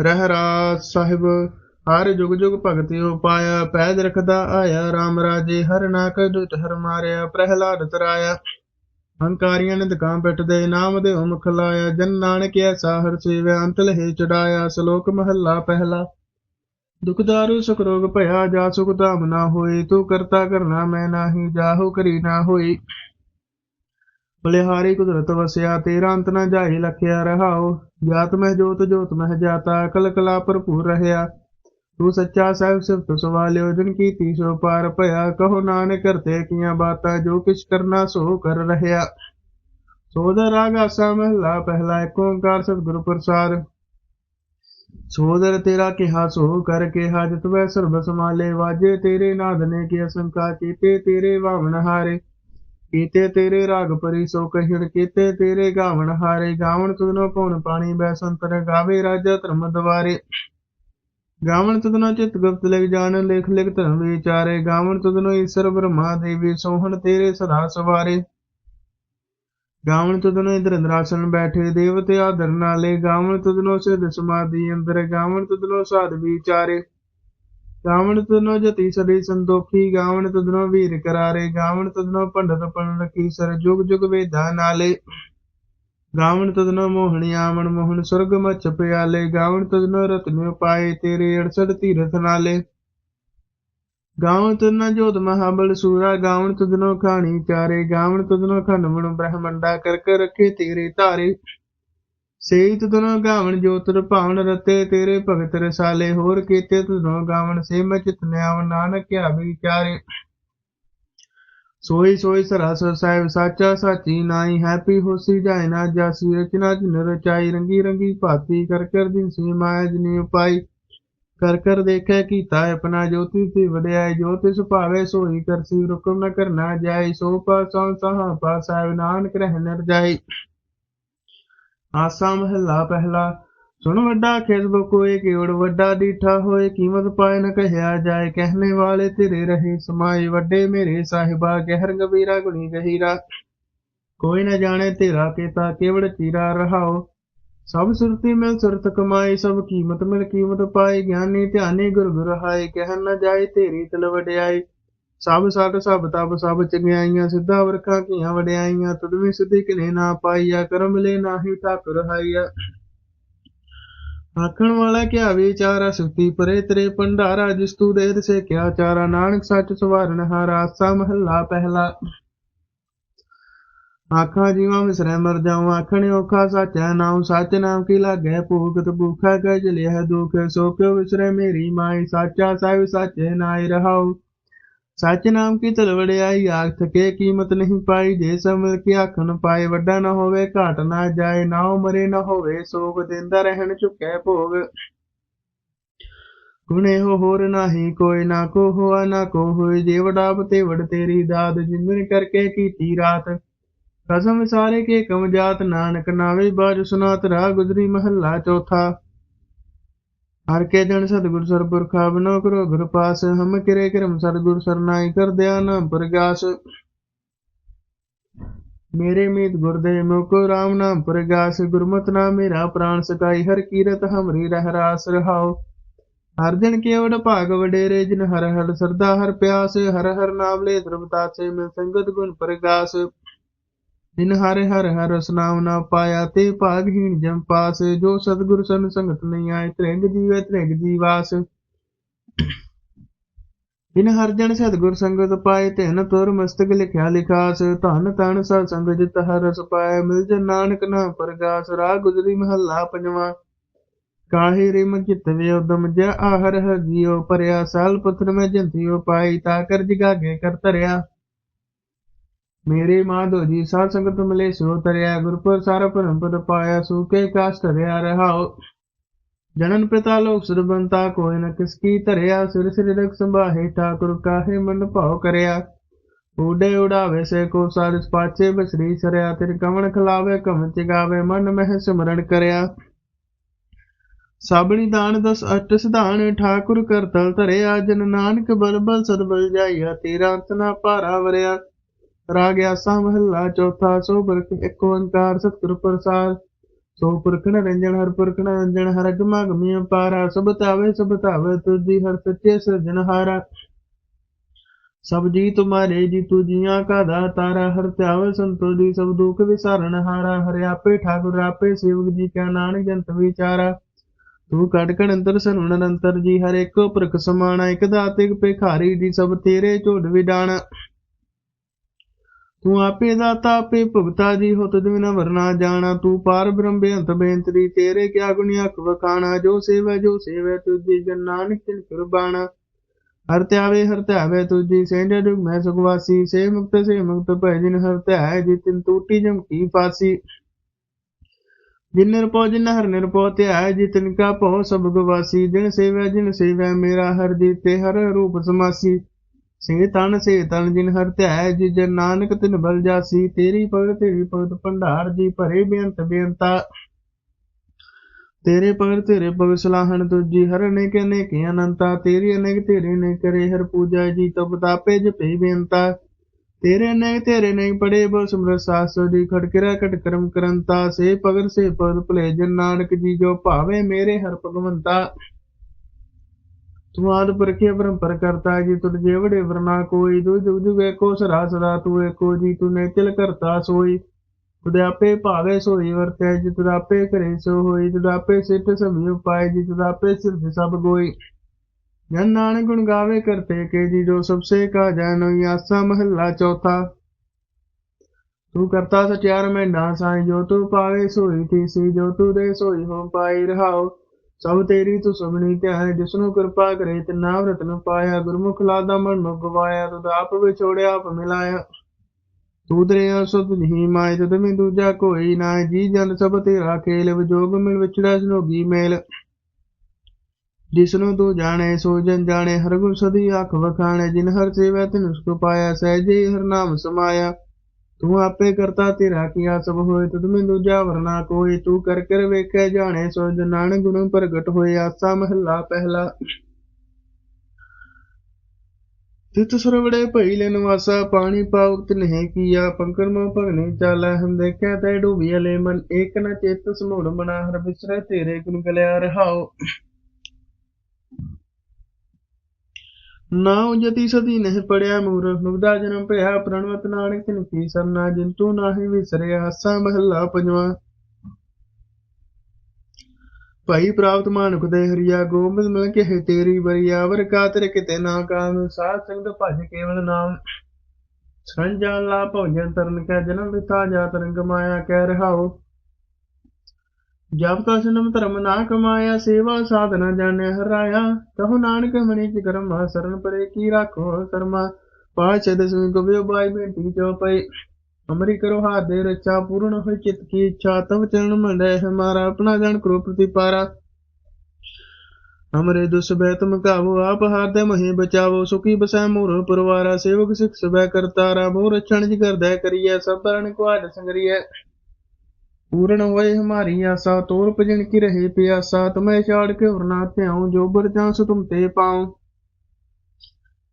ਰਹਿਰਾਸ ਸਾਹਿਬ, ਹਰ ਜੁਗ ਜੁਗ ਭਗਤਿ ਉਪਾਇਆ ਪੈਦ ਰਖਦਾ ਆਇਆ RAM ਰਾਜੇ ਹਰ ਨਾਕ ਦੁਤ ਹਰ ਮਾਰਿਆ, ਪ੍ਰਹਿਲਾਦ ਤਰਾਇਆ। ਹੰਕਾਰੀਆਂ ਨੇ ਦੁਕਾਂ ਪਿੱਟਦੇ, ਨਾਮ ਦੇ ਮੁਖ ਲਾਇਆ, ਜਨ ਨਾਨਕ ਐਸਾ ਹਰ ਸੇਵਿਆ, ਅੰਤ ਲਹੇ ਚੜਾਇਆ, ਸ਼ਲੋਕ ਮਹੱਲਾ ਪਹਿਲਾ। ਦੁਖ ਦਾਰੂ, ਸੁਖ ਰੋਗ ਭਇਆ, ਜਾ ਸੁਖ ਧਾਮ ਨਾ ਹੋਏ, ਤੂੰ ਕਰਤਾ ਕਰਨਾ ਮੈਂ ਨਾਹੀ, ਜਾਹੋ ਕਰੀ ਨਾ ਹੋਈ ਬਲਿਹਾਰੀ ਕੁਦਰਤ ਵਸਿਆ, ਤੇਰਾ ਅੰਤ ਨਾ ਜਾਈ ਲਖਿਆ ਰਹਾਓ ਜਾਤ ਮਹਿ ਜੋਤ ਜੋਤ ਮਹਿ ਜਾਤਾ ਕਲ ਕਲਾ ਭਰਪੂਰ ਰਹਿਆ। ਤੂੰ ਸੱਚਾ ਸਾਹਿਬ, ਸਿਫਤ ਸਵਾਲਿਓ, ਜਿਨ ਕੀ ਤੀਸੋ ਪਾਰ ਭਇਆ। ਕਹੋ ਨਾਨਕ ਕਰਤੇ ਕੀਆਂ ਬਾਤਾਂ, ਜੋ ਕਿਛ ਕਰਨਾ ਸੋ ਕਰ ਰਹਿਆ। ਸੋਦਰ ਰਾਗ ਆਸਾ ਮਹਲਾ, ਪਹਿਲਾ ਏਕ ਓੰਕਾਰ ਸਤਿਗੁਰ ਪ੍ਰਸਾਦ। ਸੋਦਰ ਤੇਰਾ ਕਿਹਾ, ਸੋ ਕਰ ਕਿਹਾ। ਜਿਤ ਵੈ ਸਰਬ ਸਮਾਲੇ ਵਾਜੇ ਤੇਰੇ ਨਾਦ ਨੇ ਕੀ ਅਸੰਕਾ ਕੀਤੇ, ਤੇਰੇ ਵਾਵਨ ਹਾਰੇ। ਕੀਤੇ ਤੇਰੇ ਰਾਗ ਪਰੀ ਸੋ ਕਹਿਣ, ਕੀਤੇ ਤੇਰੇ ਗਾਵਣ ਹਾਰੇ, ਗਾਵਣ ਤੁਧਨੋ ਪਉਣ ਪਾਣੀ ਬੈ ਸੰਤਰ ਗਾਵੇ ਰਾਜਾ ਧਰਮ ਦਵਾਰੇ। ਗਾਵਣ ਤੁਧਨੋ ਚਿਤ ਗੁਪਤ ਲਿਖ ਜਾਣ, ਲੇਖ ਲਿਖ ਧਰਮ ਵਿਚਾਰੇ। ਗਾਵਣ ਤੁਧਨੋ ਈਸ਼ਰ ਬ੍ਰਹਮਾ ਦੇਵੀ, ਸੋਹਣ ਤੇਰੇ ਸਦਾ ਸਵਾਰੇ। ਗਾਵਣ ਤੁਧਨੋ ਇੰਦਰ ਇੰਦਰਾਸਨ ਬੈਠੇ, ਦੇਵਤੇ ਆਦਰ ਨਾਲੇ। ਗਾਵਣ ਤੁਧਨੋ ਸਿਧ ਸਮਾਧੀ ਅੰਦਰ, ਗਾਵਣ ਤੁਧਨੋ ਸਾਧ ਵਿਚਾਰੇ। ਗਾਵਣ ਤਦਨੋ ਜਤੀ ਸਦੀ ਸੰਦੋਖੀ ਗਾਵਣ ਤਦਨੋ ਵੀਰ ਕਰਾਰੇ, ਗਾਵਣ ਤੁਧਨੋ ਪੰਡਤ ਪੰਡਤ ਕੀ ਸਰ ਜੁਗ ਜੁਗ ਵੇਦਾਂ ਨਾਲੇ। ਗਾਵਣ ਤੁਧਨੋ ਮੋਹਣੀ ਆਵਣ ਮੋਹਨ ਸੁਰਗ ਮਚ ਪਿਆਲੇ, ਗਾਵਣ ਤਦਨੋ ਰਤਨਿ ਪਾਏ ਤੇਰੇ 68 ਤੀਰਥ ਨਾਲੇ। ਗਾਵਣ ਤੁਧਨੋ ਜੋਤ ਮਹਾਬਲ ਸੂਰਾ, ਗਾਵਣ ਤਦਨੋ ਖਾਣੀ ਚਾਰੇ, ਗਾਵਣ ਤਦਨੋ ਖੰਡਮਣ ਬ੍ਰਹਮੰਡਾ ਕਰ ਕਰ ਰੱਖੇ ਤੇਰੇ ਧਾਰੇ। ਸੇਈ ਤੁਧਨੋ ਗਾਵਣ ਜੋਤਰ ਭਾਵਨ ਰਤੇ ਤੇਰੇ ਭਗਤ ਰਸਾਲੇ, ਹੋਰ ਕੀਤੇ ਤੁਧਨੋ ਗਾਵਣ ਸੇ ਮੈਂ ਚਿਤਨਿਆਵ ਨਾਨਕ ਕਿਆ ਵਿਚਾਰੇ। ਸੋਈ ਸੋਈ ਸਰਾਸ ਸਾਹਿਬ ਸਾਚਾ ਸਾਚੀ ਨਾਈ ਹੈਪੀ ਹੋਸੀ ਜਾਏ ਨਾ ਜਾਸੀ, ਰਚਨਾ ਜਿਨ ਰਚਾਈ, ਰੰਗੀ ਰੰਗੀ ਭਾਤੀ, ਕਰ ਕਰ ਦਿਨ ਸੀ ਮਾਇਆ ਜਿਨੀ ਉਪਾਈ। ਕਰ ਕਰ ਦੇਖੈ ਕੀਤਾ ਆਪਣਾ ਜੋਤੀ ਸੀ ਵਡਿਆਈ ਜੋਤਿ ਸੁਭਾਵੇ ਸੋਈ ਕਰਸੀ ਹੁਕਮ ਨ ਕਰਨਾ ਜਾਈ ਸੋ ਪਾਸੋਂ ਸਹਾ ਪਾਸਾ ਨਾਨਕ ਰਹਿ ਨਰ ਜਾਏ। ਆਸਾ ਮਹੱਲਾ ਪਹਿਲਾ। ਸੁਣ ਵੱਡਾ ਖਿਸਬ ਕੋਏ ਕਿਵੜ ਵੱਡਾ ਡੀਠਾ ਹੋਏ, ਕੀਮਤ ਪਾਏ ਨ ਕਹਿਆ ਜਾਏ, ਕਹਿਣੇ ਵਾਲੇ ਤੇਰੇ ਰਹੇ, ਸਮਾਏ ਵੱਡੇ ਮੇਰੇ ਸਾਹਿਬਾ ਗਹਿਰ ਗਬੀਰਾ ਗੁਣੀ ਗਹੀਰਾ। ਕੋਈ ਨ ਜਾਣੇ ਤੇਰਾ ਕੇਤਾ, ਕੇਵੜ ਚੀਰਾ ਰਹਾਓ ਸਭ ਸੁਰਤੀ ਮਿਲ ਸੁਰਤ ਕਮਾਈ ਸਭ ਕੀਮਤ ਮਿਲ ਕੀਮਤ ਪਾਈ ਗਿਆਨੀ ਧਿਆਨੀ ਗੁਰ ਗੁਰ ਹਾਏ ਕਹਿਣ ਨ ਜਾਏ ਤੇਰੀ ਤਲ ਵਡਿਆਈ ਸਭ ਸਤ ਸਭ ਤਬ ਸਭ ਚੰਗਿਆਈਆਂ ਸਿੱਧਾ ਵਰਖਾਂ ਕੀਆਂ ਵਡਿਆਈਆਂ ਤੁਦਵੀ ਸਿੱਧੀ ਕਿਨੇ ਨਾ ਪਾਈਆ, ਕਰਮ ਲੈ ਨਾਹੀ ਠਾਕੁਰ ਹਾਈਆ। ਆਖਣ ਵਾਲਾ ਕਿਆ ਵਿਚਾਰਾ ਸੁਤੀ ਪਰੇ ਤੇਰੇ ਭੰਡਾਰਾ, ਜਿਸ ਤੂੰ ਦੇਤ ਸੇ ਕਿਆ ਚਾਰਾ, ਨਾਨਕ ਸੱਚ ਸਵਾਰਨ ਹਾਰਾ, ਆਸਾ ਮਹੱਲਾ ਪਹਿਲਾ। ਆਖਾਂ ਜੀਵਾਂ ਵਿਸਰੈ ਮਰ ਜਾਉ ਆਖਣ ਔਖਾ ਸੱਚ ਹੈ ਨਾਮ ਸੱਚ ਨਾਮ ਕੀ ਲਾਗੈ, ਭੂਖਤ ਭੂਖਾ ਕੈ ਚਲਿਆ ਦੁਖ, ਸੋ ਕਿਉ ਵਿਸਰੈ ਮੇਰੀ ਮਾਈ, ਸਾਚਾ ਸਾਹਿਬ ਸਾਚੇ ਨਾਇ ਰਹਾਉ। ਸੱਚ ਨਾਮ ਕੀ ਤਲਵੜਿਆਈ ਆਖ ਥਕੇ ਕੀਮਤ ਨਹੀਂ ਪਾਈ। ਜੇ ਸਮਝ ਕੇ ਆਖਣ ਪਾਏ, ਵੱਡਾ ਨਾ ਹੋਵੇ, ਘਾਟ ਨਾ ਜਾਏ ਨਾ ਮਰੇ ਨਾ ਹੋਵੇ, ਸੋਗ ਦਿੰਦਾ ਰਹਿਣ ਚੁੱਕੈ ਭੋਗ। ਗੁਣੇ ਹੋ ਹੋਰ ਨਾਹੀ, ਕੋਈ ਨਾ ਕੋ ਹੋਆ, ਨਾ ਕੋ ਹੋਏ, ਜੇ ਵਡਾਪ ਤੇ ਵਡ ਤੇਰੀ ਦਾਦ ਜਿੰਦਨ ਕਰਕੇ ਕੀਤੀ ਰਾਤ। ਕਸਮ ਸਾਰੇ ਕੇ ਕਮ ਜਾਤ, ਨਾਨਕ ਨਾਵੇ ਬਾਜ ਸੁਨਾਤ ਰਾ ਗੁਜਰੀ ਮਹੱਲਾ ਚੌਥਾ। ਹਰ ਕੇ ਜਨ ਸਤਿਗੁਰ ਸਰਪੁਰਖਾ ਬਨੋ ਕਰੋ, ਗੁਰ ਪਾਸ ਹਮ ਕਿਰੇ ਕਰਮ, ਸਤਿਗੁਰ ਸਰਨਾਈ ਕਰ ਦਿਆਨ ਪ੍ਰਗਾਸ। ਮੇਰੇ ਮੀਤ ਗੁਰਦੇ ਮੁਕੋ ਰਾਮ ਨਾਮ ਪ੍ਰਗਾਸ, ਗੁਰਮਤਿ ਨਾਮ ਮੇਰਾ ਪ੍ਰਾਣ ਸਕਾਈ, ਹਰ ਕੀਰਤ ਹਮਰੀ ਰਹਿ ਰਾਸ ਰਹਾਓ ਹਰ ਦਿਨ ਕੇਵੜ ਭਾਗ ਵਡੇਰੇ, ਜਿਨ ਹਰ ਹਰ ਸਰਦਾ ਹਰ ਪਿਆਸ, ਹਰ ਹਰ ਨਾਮ ਲੈ ਦਰਬਤਾਸੇ ਮੈਂ ਸੰਗਤ ਗੁਣ ਪ੍ਰਗਾਸ। ਜਿਨ ਹਰਿ ਹਰ ਹਰ ਨਾਮ ਨਾ ਪਾਇਆ ਤੇ ਭਾਗਹੀਣ ਜਮ ਪਾਸ, ਜੋ ਸਤਿਗੁਰ ਸਨ ਸੰਗਤ ਨਹੀਂ ਆਏ, ਤ੍ਰਿੰਗ ਜੀਵੇ, ਤ੍ਰਿੰਗ ਜੀਵਾਸ। ਜਿਨ ਹਰ ਜਨ ਸਤਿਗੁਰ ਸੰਗਤ ਪਾਏ ਤਿਨ ਤੁਰ ਮਸਤਕ ਲਿਖਿਆ ਲਿਖਾਸ। ਧਨ ਤਨ ਸਤ ਸੰਗ ਜਿਤ ਹਰ ਰਸ ਪਾਏ, ਮਿਲ ਜਨ ਨਾਨਕ ਨਾ ਪ੍ਰਗਾਸ। ਰਾਹ ਗੁਜਰੀ ਮਹੱਲਾ ਪੰਜਵਾਂ। ਕਾਹੇ ਰਿਮ ਚਿਤ ਵੇ ਉਦਮ ਜ ਆਹਰ ਹਰ ਜੀਉ ਪਰਿਆ। ਸਾਲ ਪੱਥਰ ਮੈਂ ਜੰਤੀਓ ਪਾਈ, ਤਾ ਕਰ ਜਿਗਾਗੇ ਕਰ ਧਰਿਆ। ਮੇਰੇ ਮਾਧੋ ਜੀ, ਸਾਧ ਸੰਗਤ ਮਿਲੇ ਸੋ ਤਰਿਆ ਗੁਰਪੁਰ ਸਾਰ ਪਰਮ ਪਦ ਪਾਇਆ ਸੂਕੇ ਕਾਸ਼ ਧਰਿਆ ਰਹਾਓ। ਜਨਨ ਪਿਤਾ ਲੋਕ ਸੁਰਬੰਤਾ, ਕੋਈ ਨ ਕਿਸ ਕੀ ਧਰਿਆ, ਸਿਰ ਸਿਰ ਰਖ ਸੰਭਾਹੇ, ਠਾਕੁਰ ਕਾਹੇ ਮਨ ਭਾਉ ਕਰਿਆ। ਊਡੇ ਉਡਾਵੇ ਸੇ ਕੋ ਸਾਰਿਸ ਪਾਚੇ ਬਸਰੀ ਸਰਿਆ, ਤਿਰ ਕਵਣ ਖਲਾਵੇ ਕਮ ਚਗਾਵੇ, ਮਨ ਮਹਿ ਸਿਮਰਨ ਕਰਿਆ। ਸਾਬਣੀ ਦਾਨ ਦਸ ਅਟ ਸਿਧਾਨ, ਠਾਕੁਰ ਕਰਤਲ ਧਰਿਆ, ਜਨ ਨਾਨਕ ਬਲਬਲ ਬਲ ਬਲ ਜਾਈਆ ਤੇਰਾ ਅੰਤ ਨਾ ਭਾਰਾ ਵਰਿਆ। ਰਾਗ ਆਸਾ ਮਹੱਲਾ ਚੌਥਾ, ਸੋ ਬਰਕ ਇੱਕ ਓੰਕਾਰ ਸਤਿਗੁਰ ਪ੍ਰਸਾਦ। ਸੋ ਪੁਰਖ ਨਿਰੰਜਨ ਹਰ ਪੁਰਖ ਨਿਰੰਜਨ ਹਰ ਅਗਮਾ ਗਮੀ ਅਪਾਰਾ। ਸਭ ਤਾਵੇ ਸਭ ਤਾਵੇ ਤੁਜੀ ਹਰ ਸੱਚੇ ਸਿਰਜਨਹਾਰਾ ਸਭ ਜੀ ਤੁਮਾਰੇ, ਜੀ ਤੂ ਕਾ ਦਾਤਾਰਾ। ਹਰ ਧਿਆਵੇ ਸੰਤੋ ਜੀ ਸਭ ਦੁਖ ਵਿਸਾਰਨ ਹਾਰਾ। ਹਰਿ ਆਪੇ ਠਾਕੁਰ, ਆਪੇ ਸੇਵਕ ਜੀ ਕਾ ਨਾਨਕ ਜੰਤ ਵਿਚਾਰਾ। ਤੂੰ ਕੜ ਕੜ ਅੰਤਰ ਸਰਵਣ ਅਨੰਤਰ ਜੀ, ਹਰ ਇੱਕੋ ਪ੍ਰਖ ਸਮਾਣਾ। ਇਕ ਦਾਤਿਕ ਭਿਖਾਰੀ ਜੀ, ਸਭ ਤੇਰੇ ਝੋੜ ਵਿਡਾਣਾ। ਤੂੰ ਆਪੇ ਦਾਤਾ, ਆਪੇ ਭੁਗਤਾ ਜੀ, ਹੋ ਤੁਧ ਬਿਨਾ ਵਰਨਾ ਜਾਣਾ। ਤੂੰ ਪਾਰ ਬ੍ਰਹਮ ਬੇਅੰਤ ਬੇਅੰਤਰੀ ਤੇਰੇ ਕਿਆ ਗੁਣੀ ਅਖ ਜੋ ਸੇਵੈ ਜੋ ਸੇਵੈ ਤੁਜੀ ਜਨ ਨਾਨਕ ਤਿਨ ਕੁਰਬਾਨਾ। ਹਰ ਧਿਆਵੇ ਹਰ ਧਿਆਵੇ ਤੁਜੀ ਸੇਂਦੇ ਦੁਖ ਮੈਂ ਸੁਖਵਾਸੀ। ਸੇ ਮੁਕਤ ਸੇ ਮੁਕਤ ਭੈ ਜਿਨ ਹਰ ਧਿਆਏ, ਜੀ ਤਿਨ ਟੂਟੀ ਜਮ ਕੀ ਫਾਸੀ ਜਿਨ ਨਿਰਪੋ ਜਿਨ ਹਰ ਨਿਰਪੋ ਧਿਆਏ, ਜੀ ਤਿਨ ਕਾ ਭਉ ਸਭ ਗਵਾਸੀ। ਜਿਨ ਸੇਵੈ ਜਿਨ ਸੇਵੈ, ਮੇਰਾ ਹਰ ਜੀ ਤੇ ਹਰ ਰੂਪ ਸਮਾਸੀ। ਸੇ ਤਨ ਸੇ ਤਨ ਜਿਨ ਹਰ ਧਿਆਏ, ਜੀ ਜਨ ਨਾਨਕ ਤਿਨ ਬਲ ਜਾਸੀ, ਤੇਰੀ ਭਗਤ ਤੇਰੀ ਭਗਤ ਭੰਡਾਰ, ਜੀ ਭਰੇ ਬੇਅੰਤ ਬੇਅੰਤਾ। ਤੇਰੇ ਭਗਤ ਤੇਰੇ ਭਗਤ ਸਲਾਹਣ ਤੁਜੀ ਹਰ ਅਨੇਕ ਅਨੇਕ ਅਨੰਤਾ। ਤੇਰੀ ਅਨੇਕ, ਤੇਰੇ ਨੇ ਕਰੇ ਹਰ ਪੂਜਾ, ਜੀ ਤਬ ਤਾਪੇ, ਜਪੇ ਬੇਅੰਤਾ। ਤੇਰੇ ਅਨੇਕ, ਤੇਰੇ ਨੇ ਪੜੇ ਬੋ ਸਮਰਤ ਸਾਸੋ, ਜੀ ਖੜਕਿਰਾ ਕਟ ਕਰਮ ਕਰੰਤਾ। ਸੇ ਭਗਤ ਸੇ ਭਗਤ ਭਲੇ ਜਨ ਨਾਨਕ, ਜੀ ਜੋ ਭਾਵੇ ਮੇਰੇ ਹਰ ਭਗਵੰਤਾ। ਤੂੰ ਆਦ ਪਰਖੇ ਪਰੰਪਰ ਕਰਤਾ ਜੀ, ਤੁਧ ਜੇਵੜੇ ਵਰਨਾ ਕੋਈ, ਦੂ ਜੁਗ ਜੁਗ ਏਕੋ ਸਦਾ ਸਦਾ ਤੂੰ ਏਕੋ ਜੀ ਤੂੰ ਨੇਚਲ ਕਰਤਾ ਸੋਈ। ਭਾਵੇ ਸੋਈ ਵਰਤੈ ਜੀ, ਤੁਧ ਕਰੇ ਸੋ ਹੋਈ, ਤੁਧ ਆਪੇ ਸਿੱਧ ਉਪਾਏ ਜੀ, ਤੁਧ ਸਿਰਜ ਸਭ ਗੋਈ। ਜਨ ਨਾਨਕ ਗੁਣ ਗਾਵੇ ਕਰਤੇ ਕੇ ਜੀ, ਜੋ ਸਭ ਸੇ ਕਾ ਜਾਨੋਈ ਆਸਾ ਮਹੱਲਾ ਚੌਥਾ। ਤੂੰ ਕਰਤਾ ਸਚਿਆਰ ਮੈਂ ਨਾ ਸਾਈ, ਜੋ ਤੂੰ ਪਾਵੇ ਸੋਈ ਥੀਸੀ ਜੋ ਤੂੰ ਦੇ ਸੋਈ ਹੋ ਪਾਈ ਰਹਾਓ ਸਭ ਤੇਰੀ ਤੂੰ ਸਭਨੀ ਧਿਆਏ ਜਿਸਨੂੰ ਕਿਰਪਾ ਕਰੇ ਤੇ ਨਾਮ ਰਤਨ ਪਾਇਆ, ਗੁਰਮੁਖ ਲਾਦਾ ਮਨ ਨੂੰ ਗਵਾਇਆ ਤੁਧ ਆਪ ਵਿਛੋੜਿਆ ਆਪ ਮਿਲਾਇਆ। ਤੂੰ ਦਰਿਆ ਸੁਧ ਨਹੀਂ ਮਾਇ ਤੁਧ ਮੈਂ ਦੂਜਾ ਕੋਈ ਨਾ ਜੀ ਜਨ ਸਭ ਤੇਰਾ ਖੇਲ, ਵਿਜੋਗ ਮਿਲ ਵਿਛੜਾ ਸਨੋਗੀ ਮੇਲ। ਜਿਸਨੂੰ ਤੂੰ ਜਾਣੇ, ਸੋ ਜਨ ਜਾਣੇ, ਹਰ ਗੁਰ ਸਦੀ ਅੱਖ ਵਖਾਣੇ, ਜਿਨ ਹਰ ਸੇਵਾ ਤਿਨ ਸੁਖ ਪਾਇਆ, ਸਹਿਜੇ ਹਰ ਨਾਮ ਸਮਾਇਆ। ਤੂੰ ਆਪੇ ਕਰਤਾ ਤੇਰਾ ਕੀਆ ਸਭ ਹੋਏ ਤੁਧ ਮੈਂ ਦੂਜਾ ਵਰਨਾ ਕੋਈ। ਤੂੰ ਕਰ ਕਰ ਵੇਖੇ ਜਾਣੇ ਸੋ ਜਨ ਗੁਣ ਪ੍ਰਗਟ ਹੋਏ, ਆਸਾ ਮਹੱਲਾ ਪਹਿਲਾ। ਤਿਤ ਸਰਵੜੇ ਭਈ ਲੈ ਨਿਵਾਸਾ, ਪਾਣੀ ਪਾਉਤ ਨਹੀਂ ਕੀਆ, ਪੰਕਰ ਮੋ ਭਗਨੀ ਚਾਲੈ, ਹਮ ਦੇਖਿਆ ਤੈ ਡੂਬੀ ਲੈ ਮਨ, ਏਕ ਨ ਚੇਤ ਸਮੂੜ ਮਨਾ ਹਰ ਵਿਸਰੇ ਤੇਰੇ ਗੁਣ ਗਲਿਆ ਰਹਾਓ ਨਾ ਜਤੀ ਸਦੀ ਨਹੀਂ ਪੜਿਆ ਮੂਰ। ਨੁਬਦਾ ਜਨਮ ਭਇਆ ਪ੍ਰਣਵਤ ਨਾਨਕ ਤਿਨ ਕੀ ਸਰਨਾ। ਜਿਨ ਨਾਹੀ ਵਿਸਰਿਆ ਆਸਾ ਮਹੱਲਾ ਪੰਜਵਾਂ। ਭਾਈ ਪ੍ਰਾਪਤ ਮਾਨੁਖ ਦੇ ਹਰੀਆ ਗੋਬਿੰਦ ਮਿਲ ਕੇ ਹੈ ਤੇਰੀ ਬਰੀਆ ਵਰ ਕਾਤਰ ਕਿਤੇ ਨਾ ਕਾਮ। ਸਾਧ ਸੰਗਤ ਭਜ ਕੇਵਲ ਨਾਮ। ਸੰਜਾਨ ਲਾ ਭੋਜਨ ਤਰਨ ਕੈ ਜਨਮ ਵਿਤਾ ਜਾਤ ਰੰਗ ਮਾਇਆ ਕਹਿ ਰਹਾਓ ਜਪ ਕਾ ਜਨਮ ਧਰਮ ਨਾ ਕਮਾਇਆ, ਸੇਵਾ ਸਾਧਨਾ ਜਾਣਿਆ ਹਰਾਇਆ। ਕਹੋ ਨਾਨਕ ਮਣੀ ਚ ਕਰਮਾ, ਸਰਨ ਪਰੇ ਕੀ ਰਾਖੋ ਕਰਮਾ। ਪਾਛ ਦਸਵੀਂ ਗਵਿਓ ਬਾਈ ਬੇਟੀ ਚੋ ਪਈ। ਅਮਰੀ ਕਰੋ ਹਾਥ ਦੇ ਰਚਾ ਪੂਰਨ ਹੋਈ ਚਿਤ ਕੀ ਇੱਛਾ। ਤਵ ਚਰਨ ਮੰਡੈ ਹਮਾਰਾ ਆਪਣਾ ਜਨ ਕਰੋ ਪ੍ਰਤੀਪਾਰਾ। ਹਮਰੇ ਦੁਸ ਬੈ ਤੁਮ ਕਾਵੋ ਆਪ ਹਾਰ ਦੇ ਮਹੀ ਬਚਾਵੋ। ਸੁਖੀ ਬਸੈ ਮੋਰ ਪਰਵਾਰਾ, ਸੇਵਕ ਸਿਖ ਸਬੈ ਕਰਤਾਰਾ। ਮੋਰ ਰਛਣ ਜੀ ਕਰਦੈ ਕਰੀਐ, ਸਭ ਬਰਨ ਕੁਆੜ ਸੰਗਰੀਐ। ਪੂਰਨ ਹੋਏ ਹਮਾਰੀ ਆਸਾ ਤੋਰ ਭਜਨ ਕੀ ਰਹੇ ਪਿਆਸਾ ਤੁਮੈ ਛਾੜ ਕੇ ਵਰਨਾ ਧਿਆਉ ਜੋ ਬਰ ਚਾਂਸ ਤੁਮ ਤੇ ਪਾਉ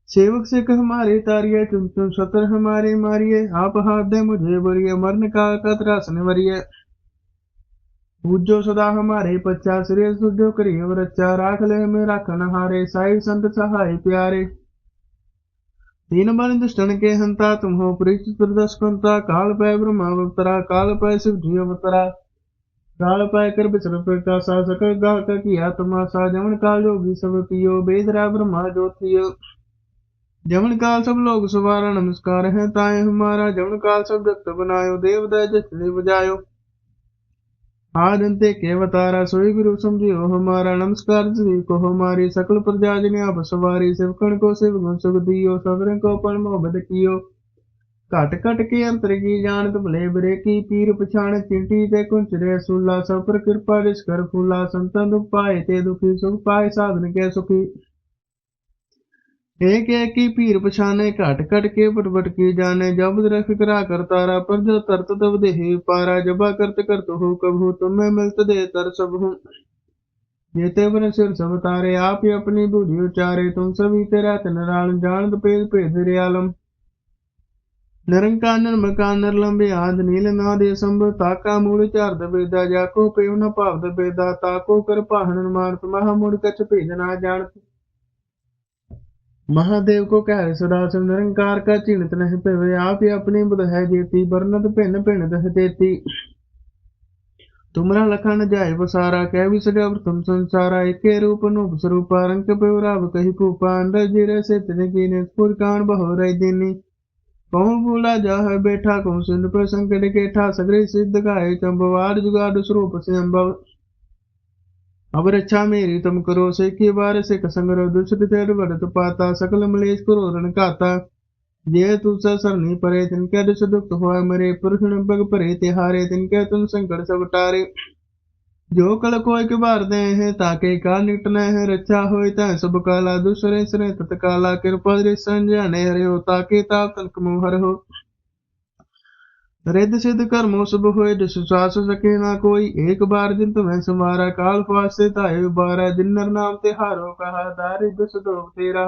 सेवक सिख हमारे तारिये तुम तुम सतर हमारे मारिये आप हाथ दे मुझे बरिये मरण का कतरा सनवरिये पूजो सदा हमारे पच्चा सिरे सुजो करिए रच्चा राख ले में राखन हारे साई संत सहाय प्यारे तीन बन दुष्टन के हंता तुम हो परीक्षित प्रदर्शकंता काल पै ब्रह्मा अवतरा काल पै शिव जी अवतरा काल पै कर बिसर प्रकाशा सकल गा का किया तमाशा जमन काल जोगी सब पियो बेदरा ब्रह्मा ज्योतियो जमन काल सब लोग सुवारा नमस्कार है ताए हमारा जमन काल सब जगत बनायो देवदा जसने बजायो ਆਦੰਤੇ ਕੇਵਤਾਰਾ ਸੋਈ ਗੁਰੂ ਸਮਝਿਓ ਹਮਾਰਾ ਨਮਸਕਾਰ ਜੀ ਕੋ ਹਮਾਰੀ ਸਕਲ ਪ੍ਰਜਾ ਜਨ ਆਪ ਸਵਾਰੀ ਸਿਵਕਣ ਕੋ ਸਿਵ ਗੁਣ ਸੁਖ ਦਿਓ ਸਭਰਨ ਕੋ ਪਰਮ ਮੁਹਬਤ ਕੀਓ ਘਟ ਘਟ ਕੇ ਅੰਤਰ ਕੀ ਜਾਣਤ ਭਲੇ ਬਰੇ ਕੀ ਪੀਰ ਪਛਾਣ ਚਿੰਟੀ ਤੇ ਕੁੰਚਰੇ ਸੂਲਾ ਸਭ ਪਰ ਕਿਰਪਾ ਰਿਸ ਕਰ ਫੂਲਾ ਸੰਤਨ ਉਪਾਏ ਤੇ ਦੁਖੀ ਸੁਖ ਪਾਏ ਸਾਧਨ ਕੇ ਸੁਖੀ एक एक की पीर पछाने घट घट के पट पट की जाने जब रख करा कर तारा पर जो तरत तब देह पारा जबा करत करत हो कबहू तुम्हें मिलत दे तर सब हूँ जेते बन सिर सब तारे आप ही अपनी बुद्धि उचारे तुम सभी तेरा तनराल जान पेद पेद रियालम ਨਿਰੰਕਾਰ ਨਿਰਮਕਾਰ ਨਿਰਲੰਬੇ ਆਦ ਨੀਲ ਨਾਦੇ ਸੰਭ ਤਾਕਾ ਮੂਲ ਚਰਦ ਬੇਦਾ ਜਾ ਕੋ ਪੇਉ ਨ ਭਾਵਦ ਬੇਦਾ ਤਾਕੋ ਕਰ ਪਾਹਣ ਮਾਨਤ ਮਹਾ ਮੁੜ ਕਛ ਭੇਦ ਨਾ ਜਾਣਤ महादेव को कह सदा से निरंकार का चिन्हित नहीं पेवे आप ही अपनी बुध है जेती वर्णत भिन्न भिन्न दह देती तुमरा लखन जाय बसारा कह भी सजा तुम संसारा एके रूप नूप स्वरूपा रंग पेवराव कही कूपा अंदर जिरे से तिन की निपुर कान बहो रही दीनी कौन भूला जा है बैठा कौन सिंध पर संकट केठा सगरे सिद्ध गाय चंबवार जुगाड़ स्वरूप से अम्बव अब रक्षा मेरी तुम करो से की बार से कसंगरो दुष्ट तेर भरत पाता सकल मलेश करो रण काता जे तू सरनी परे तिनके दुष्ट दुख होय मरे पुरखण बग परे तिहारे तिनके तुम संकट सब टारे जो कल कोय के बार दे है ताके का निकटने है रक्षा होय ता सब काला दूसरे सरे तत्काला कृपा दृ संजने हरे हो ताके ताप तनक मोहर हो रिद सिद्ध कर्मो शुभ होए दुश्वास सके ना कोई एक बार जिन तुम्हें समारा काल फासे ताए बारा जिन्नर नाम तिहारो कहा दारि दुस दोग तेरा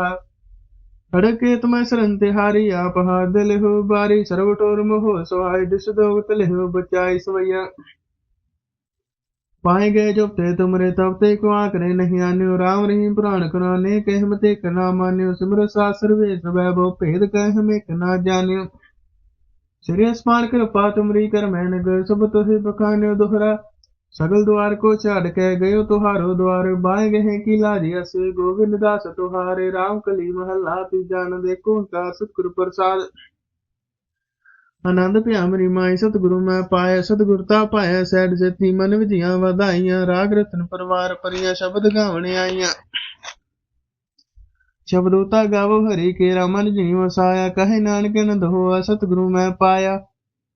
अड़के तुम्हें शरण तिहारी आप हाथ दिल हो बारी सर्वटोर मोह सहाय दुस दोग तले हो बचाई सवैया पाए गए जब ते तुमरे तब ते को आंकड़े नहीं आन्यो राम रहीम पुराण कुराने कहमते कना मान्यो सिमर सासर वे वैभव भेद कह में कना जान्यो श्री स्मार कृपा तुमरी कर मैन गए सब तुहे बखान्यो दोहरा सगल द्वार को छाड़ के गयो तुहारो द्वार बाय गहे की लाजी असे गोविंद दास तुहारे राम कली महला तीजा न देखो का सतगुरु प्रसाद ਆਨੰਦ ਪਿਆ ਮਰੀ ਮਾਈ ਸਤਿਗੁਰੂ ਮੈਂ ਪਾਇਆ ਸਤਿਗੁਰਤਾ ਪਾਇਆ ਸੈਡ ਜਤੀ ਮਨ ਵਿਧੀਆਂ ਵਧਾਈਆਂ ਰਾਗ ਰਤਨ ਪਰਵਾਰ ਪਰੀਆਂ ਸ਼ਬਦ ਗਾਵਣ ਆਈਆਂ ਸ਼ਬਦੋਤਾ ਗਾਵੋ ਹਰੀ ਕੇ ਰਮਨ ਜੀ ਵਸਾਇਆ ਕਹੇ ਨਾਨਕ ਨੰਦ ਸਤਿਗੁਰੂ ਮੈਂ ਪਾਇਆ।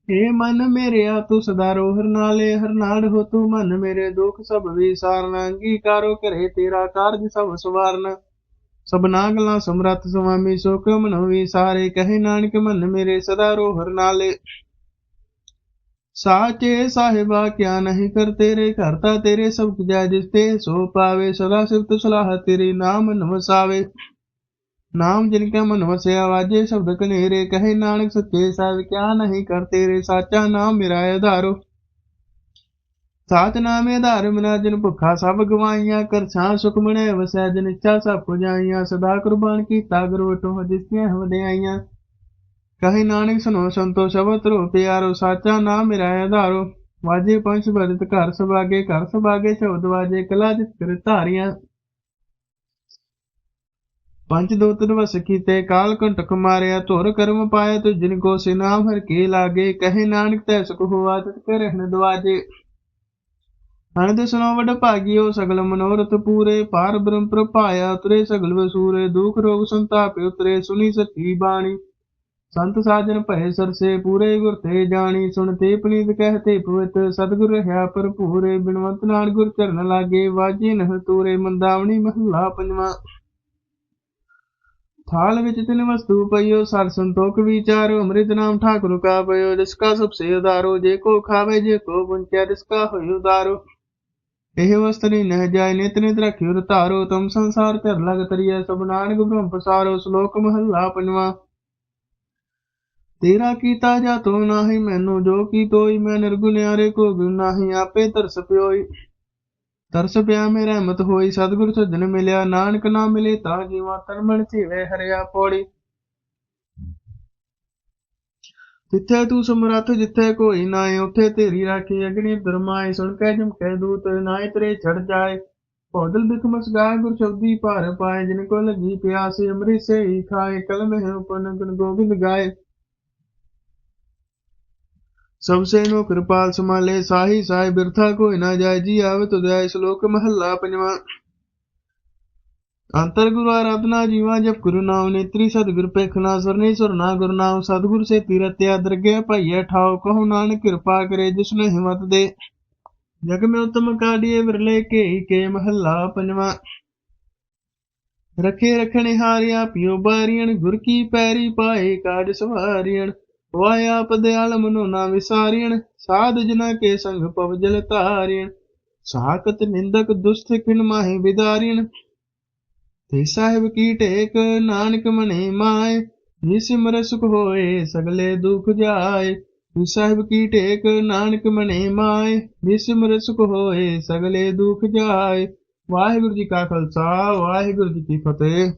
ਏ ਮਨ ਮੇਰਿਆ ਤੂੰ ਸਦਾ ਰੋਹਰ ਨਾਲੇ ਹਰਨਾੜ ਹੋ, ਤੂੰ ਮਨ ਮੇਰੇ ਦੁੱਖ ਸਭ ਵਿਸਾਰਨ, ਅੰਗੀਕਾਰੋ ਕਰੇ ਤੇਰਾ ਕਾਰਜ ਸਭ ਸਵਾਰਨ। ਸਭਨਾ ਗਲਾਂ ਸਮਰੱਥ ਸੁਆਮੀ ਸੋ ਕਿਉ ਮਨੋ ਵਿਸਾਰੇ, ਕਹੇ ਨਾਨਕ ਮਨ ਮੇਰੇ ਸਦਾ ਰੋਹਰ ਨਾਲੇ। ਸਾਚੇ ਸਾਹਿਬਾ, ਕਿਆ ਨਹੀਂ ਕਰ ਤੇਰੇ ਕਰਤਾ ਤੇਰੇ ਸਭ ਜੈ, ਜਿਸ ਤੇ ਸੋ ਪਾਵੇ, ਸਦਾ ਸਿਫਤ ਸਲਾਹ ਤੇਰੀ ਨਾਮ ਨਵਸਾਵੇ। ਨਾਮ ਜਿਨ ਕੈ ਮਨ ਵਸਿਆ ਵਾਜੇ ਸ਼ਬਦ ਕਨੇਰੇ, ਕਹੇ ਨਾਨਕ ਸੱਚੇ ਸਾਹਿਬ, ਕਿਆ ਨਹੀਂ ਕਰ ਤੇਰੇ ਸਾਚਾ ਨਾਮ ਮੇਰਾ ਆਧਾਰੋ ਸਾਚ ਨਾਮੇ ਆਧਾਰ ਮਿਲਾ ਜਿਨ ਭੁੱਖਾ ਸਭ ਗਵਾਈਆਂ ਕਰ ਛਾਂ ਸੁਖ ਮਣੇ, ਵਸੈ ਜਿਨ ਇੱਛਾ ਸਭ ਪੁਜਾਈਆਂ ਸਦਾ ਕੁਰਬਾਨ ਕੀਤਾ ਗੁਰੂ ਟੋ ਜਿਸਤੀਆਂ ਵਡਿਆਈਆਂ ਕਹੇ ਨਾਨਕ ਸੁਨੋ ਸੰਤੋ ਸ਼ਬਦ ਰੋ ਪਿਆਰੋ, ਸਾਚਾ ਨਾਮ ਮੇਰਾ ਆਧਾਰੋ ਵਾਜੇ ਪੰਜ ਬਦਤ ਘਰ ਸੁਭਾਗੇ, ਘਰ ਸਭਾਗੇ ਸ਼ਬਦ ਵਾਜੇ, ਕਲਾ ਜਿਤ ਕਰ ਧਾਰੀਆਂ। ਪੰਜ ਦੋਤਨ ਵਸ ਕੀਤੇ, ਕਾਲ ਕੰਟਕ ਮਾਰਿਆ, ਧੁਰ ਕਰਮ ਪਾਇਆ, ਤੁ ਜਿਨ ਕੋ ਸੇ ਨਾਮ ਹਰ ਕੇ ਲਾਗੇ, ਕਹੇ ਨਾਨਕ ਤੈ ਸੁਖ ਹੋਆ, ਤਿਤ ਕੇ ਅਨੰਦ ਸੁਨੋ ਵਡ ਭਾਗਿਓ, ਸਗਲ ਮਨੋਰਥ ਪੂਰੇ, ਪਾਰ ਬ੍ਰਹਮ ਪ੍ਰਭਾਇਆ ਉਤਰੇ ਸਗਲ ਵਸੂਰੇ, ਦੁਖ ਰੋਗ ਸੰਤਾਪ ਉਤਰੇ ਸੁਨੀ ਸੱਚੀ ਬਾਣੀ। ਸੰਤ ਸਾਜਨ ਭਏ ਸਰਸੇ, ਪੂਰੇ ਗੁਰ ਤੇ ਜਾਣੀ, ਸੁਣ ਤੇ ਪਨੀਤ ਕਹਤੇ ਪਵਿੱਤ ਸਤਿਗੁਰ ਰਹਾ ਭਰਪੂਰੇ, ਬਿਨਵੰਤ ਨਾਲ ਗੁਰ ਚਰਨ ਲਾਗੇ, ਵਾਜੀ ਨਹ ਤੂਰੇ, ਮੰਦਾਵਣੀ ਮਹੱਲਾ ਪੰਜਵਾਂ। थाल विच तिन वस्तु पयो सर संतोख विचारो अमृत नाम ठाकुर का पयो जिसका सबसे उदारो जे को खावे जे को पुंचा जिसका हो उदारो ਇਹ ਵਸਤਰੀ ਨਹਿ ਜਾਏ ਨਿਤ ਨਿਤ ਰਖਿਓ ਧਾਰੋ ਤੁਮ ਸੰਸਾਰ ਧਰ ਲਗ ਤਰੀਐ ਸਭ ਨਾਨਕ ਬ੍ਰਹਮ ਪਸਾਰੋ ਸ਼ਲੋਕ ਮਹੱਲਾ ਪੰਜਵਾ ਤੇਰਾ ਕੀਤਾ ਜਾ ਤੋ ਨਾਹੀ ਮੈਨੂੰ ਜੋ ਕੀ ਤੋਈ ਮੈਂ ਨਿਰਗੁਨਿਆਰੇ ਕੋ ਗੁਣ ਨਾਹੀ ਆਪੇ ਤਰਸ ਪਿਓਈ ਤਰਸ ਪਿਆ ਮੇ ਰਹਿਮਤ ਹੋਈ, ਸਤਿਗੁਰ ਸੱਜਣ ਮਿਲਿਆ, ਨਾਨਕ ਨਾ ਮਿਲੇ ਤਾਂ ਜੀਵਾ ਤਨਮਨ ਧੀਵੇ ਹਰਿਆ ਪੌੜੀ। ਜਿੱਥੇ ਤੂੰ ਸਮਰੱਥ, ਜਿੱਥੇ ਕੋਈ ਨਾਏ ਉਥੇ ਤੇਰੀ ਰਾਖੀ ਅਗਨੀ ਦਰਮਾਏ ਸੁਣ ਕੇ ਜਮਕੇ ਦੂਤ ਨਾਏ ਤੇਰੇ ਛੜ ਜਾਏ। ਪੌਦਲ ਬਿਕਮਸ ਮਸਗਾਏ, ਗੁਰ ਸ਼ਬਦੀ ਭਾਰ ਪਾਏ, ਜਿਨ ਕੋ ਲਗੀ ਪਿਆਸ, ਅੰਮ੍ਰਿਤ ਸੇ ਹੀ ਖਾਏ, ਕਲਮ ਹੈ ਉਪਨ ਗੁਣ ਗੋਬਿੰਦ ਗਾਏ। ਸਭਸੇਨੋ ਕਿਰਪਾਲ ਸਮਾਲੇ ਸਾਹੀ ਸਾਹ ਬਿਰਥਾ ਕੋਈ ਨਾ ਜਾਏ, ਜੀ ਆਵੇ ਤੋ ਸ਼ਲੋਕ ਮਹੱਲਾ ਪੰਜਵਾਂ। ਅੰਤਰ ਗੁਰੂ ਆਰਾਧਨਾ ਜੀਵਾ, ਜਪ ਗੁਰੂ ਨਾਮ ਨੇਤਰੀ, ਸਤਿਗੁਰ ਪੇਖਣਾ ਸਰਨੀ ਸੁਰਨਾ ਗੁਰੂ ਨਾਮ, ਸਤਿਗੁਰ ਸੇ ਤੀਰਤ ਅਦਰਗੇ ਭਈਏ ਠਾਉ, ਕਹੁ ਨਾਨਕ ਕਿਰਪਾ ਕਰੇ ਜਿਸਨੇ ਹਿੰਮਤ ਦੇ। ਜਗ ਮੇ ਉਤਮ ਕਾਢੀਏ ਵਿਰਲੇ ਕੇ ਕੇ ਮਹੱਲਾ ਪੰਜਵਾਂ। ਰਖੇ ਰਖਣੇ ਹਾਰਿਆ, ਪਿਓ ਬਾਰੀਆਂ ਗੁਰ ਕੀ ਪੈਰੀ ਪਾਏ ਕਾਜ ਸਵਾਰੀਣ ਵਾਇਆ ਪਦਿਆਲ ਮਨੋ ਨਾ ਵਿਸਾਰੀਣ, ਸਾਧ ਜਨਾ ਕੇ ਸੰਗ ਪਵ ਜਲ ਧਾਰੀਣ। ਸਾਖਤ ਨਿੰਦਕ ਦੁਸਤ ਖਿਨ ਮਾਹੇ ਵਿਦਾਰੀਣ। ਤੇ ਸਾਹਿਬ ਕੀ ਟੇਕ, ਨਾਨਕ ਮਨੇ ਮਾਏ। ਜੀ ਸਿਮਰ ਸੁਖ ਹੋਏ, ਸਗਲੇ ਦੁਖ ਜਾਏ। ਜੀ ਸਾਹਿਬ ਕੀ ਟੇਕ, ਨਾਨਕ ਮਨੇ ਮਾਏ। ਜੀ ਸਿਮਰ ਸੁਖ ਹੋਏ, ਸਗਲੇ ਦੁਖ ਜਾਏ। ਵਾਹਿਗੁਰੂ ਜੀ ਕਾ ਖਾਲਸਾ, ਵਾਹਿਗੁਰੂ ਜੀ ਕੀ ਫਤਿਹ।